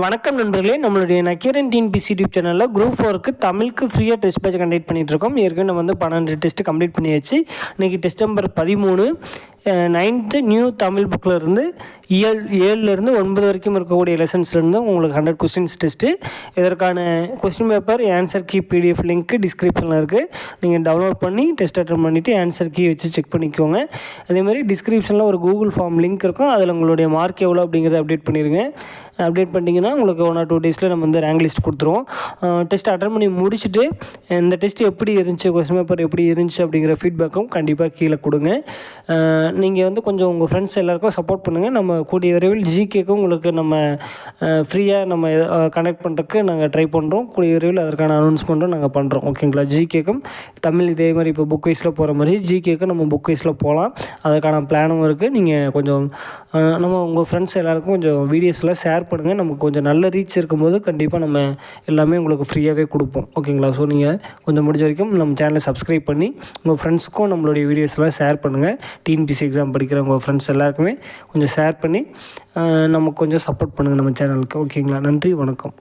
வணக்கம் நண்பர்களே நம்மளுடைய நக்கீரன் டிஎன்பிசி யூடியூப் சேனலில் குரூப் ஃபோருக்கு தமிழுக்கு ஃப்ரீயாக டெஸ்ட் பேட்ச் கண்டக்ட் பண்ணிகிட்டு இருக்கோம். ஏற்கனவே நம்ம வந்து பன்னெண்டு டெஸ்ட்டு கம்ப்ளீட் பண்ணியாச்சு. இன்றைக்கி டெஸ்ட் நம்பர் பதிமூணு. நைன்த்து நியூ தமிழ் புக்கில் இருந்து ஏழு ஏழுலேருந்து ஒன்பது வரைக்கும் இருக்கக்கூடிய லெசன்ஸ்லேருந்து உங்களுக்கு ஹண்ட்ரட் கொஸ்டின்ஸ் டெஸ்ட்டு இதற்கான question paper answer key PDF link டிஸ்கிரிப்ஷனில் இருக்குது நீங்கள் டவுன்லோட் பண்ணி டெஸ்ட் அட்டன் பண்ணிவிட்டு ஆன்சர் கீ வச்சு செக் பண்ணிக்கோங்க. அதேமாதிரி டிஸ்கிரிப்ஷனில் ஒரு கூகுள் ஃபார்ம் லிங்க் இருக்கும். அதில் உங்களுடைய மார்க் எவ்வளோ அப்படிங்கிறத அப்டேட் பண்ணிடுங்க அப்டேட் பண்ணிங்கன்னா உங்களுக்கு ஒன் ஆர் டூ டேஸில் நம்ம வந்து ரேங்க் லிஸ்ட் கொடுத்துருவோம். டெஸ்ட் அட்டன் பண்ணி முடிச்சுட்டு இந்த டெஸ்ட் எப்படி இருந்துச்சு கொஸ்டின் பேப்பர் எப்படி இருந்துச்சு அப்படிங்கிற ஃபீட்பேக்கும் கண்டிப்பாக கீழே கொடுங்க. நீங்கள் வந்து கொஞ்சம் உங்கள் ஃப்ரெண்ட்ஸ் எல்லாருக்கும் சப்போர்ட் பண்ணுங்கள் நம்ம கூடிய விரைவில் ஜிகேக்கும் உங்களுக்கு நம்ம ஃப்ரீயாக நம்ம கனெக்ட் பண்ணுறதுக்கு நாங்கள் ட்ரை பண்ணுறோம் கூடிய விரைவில் அதற்கான அனௌன்ஸ்மெண்ட்டும் நாங்கள் பண்ணுறோம் ஓகேங்களா ஜிகேக்கும் தமிழ் இதே மாதிரி இப்போ புக் வைஸில் போகிற மாதிரி ஜிகேக்கும் நம்ம புக் வைஸில் போகலாம் அதற்கான பிளானும் இருக்குது நீங்கள் கொஞ்சம் நம்ம உங்கள் ஃப்ரெண்ட்ஸ் எல்லாருக்கும் கொஞ்சம் வீடியோஸ்லாம் ஷேர் பண்ணுங்கள் நமக்கு கொஞ்சம் நல்ல ரீச் இருக்கும்போது கண்டிப்பாக நம்ம எல்லாமே உங்களுக்கு ஃப்ரீயாகவே கொடுப்போம். ஓகேங்களா ஸோ நீங்கள் கொஞ்சம் முடிஞ்ச வரைக்கும் நம்ம சேனலை சப்ஸ்கிரைப் பண்ணி உங்கள் ஃப்ரெண்ட்ஸுக்கும் நம்மளுடைய வீடியோஸ்லாம் ஷேர் பண்ணுங்கள் டிஎன்பிசி எக்ஸாம் படிக்கிற உங்கள் ஃப்ரெண்ட்ஸ் எல்லாருக்குமே கொஞ்சம் ஷேர் பண்ணி நமக்கு கொஞ்சம் சப்போர்ட் பண்ணுங்கள் நம்ம சேனலுக்கு ஓகேங்களா நன்றி வணக்கம்.